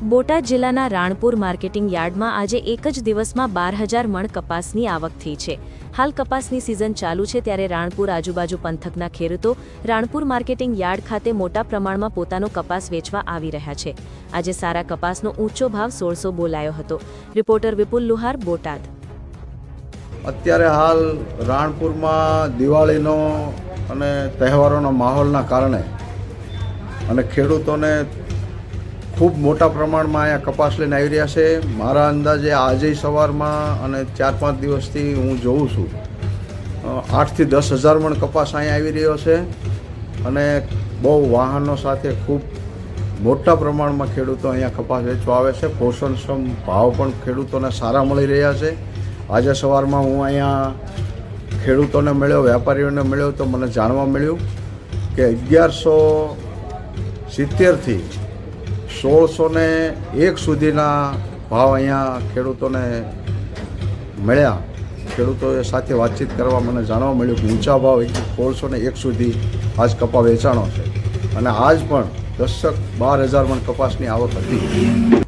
બોટાદ જિલ્લાના રાણપુર માર્કેટિંગ યાર્ડમાં આજે એક જ દિવસમાં બાર હજાર મણ કપાસની આવક થઈ છે. હાલ કપાસની સિઝન ચાલુ છે ત્યારે રાણપુર આજુબાજુ પંથકના ખેડૂતો રાણપુર માર્કેટિંગ યાર્ડ ખાતે મોટા પ્રમાણમાં પોતાનો કપાસ વેચવા આવી રહ્યા છે. આજે સારા કપાસનો ઊંચો ભાવ સોળસો બોલાયો હતો. રિપોર્ટર વિપુલ લુહાર, બોટાદ. અત્યારે હાલ રાણપુરમાં દિવાળીનો અને તહેવારોના માહોલના કારણે અને ખેડૂતોને ખૂબ મોટા પ્રમાણમાં અહીંયા કપાસ લઈને આવી રહ્યા છે. મારા અંદાજે આજે સવારમાં અને ચાર પાંચ દિવસથી હું જોઉં છું. આઠથી દસ હજાર મણ કપાસ અહીંયા આવી રહ્યો છે અને બહુ વાહનો સાથે ખૂબ મોટા પ્રમાણમાં ખેડૂતો અહીંયા કપાસ વેચવા આવે છે. પોષણક્ષમ ભાવ પણ ખેડૂતોને સારા મળી રહ્યા છે. આજે સવારમાં હું અહીંયા ખેડૂતોને મળ્યો વેપારીઓને મળ્યો તો મને જાણવા મળ્યું કે અગિયારસો સિત્તેરથી સોળસો ને એક સુધીના ભાવ અહીંયા ખેડૂતોને મળ્યા. ખેડૂતોએ સાથે વાતચીત કરવા મને જાણવા મળ્યું કે ઊંચા ભાવ સોળસો ને એક સુધી આજ કપા વેચાણો છે. અને આજ પણ દશક બાર હજાર મણ કપાસની આવક હતી.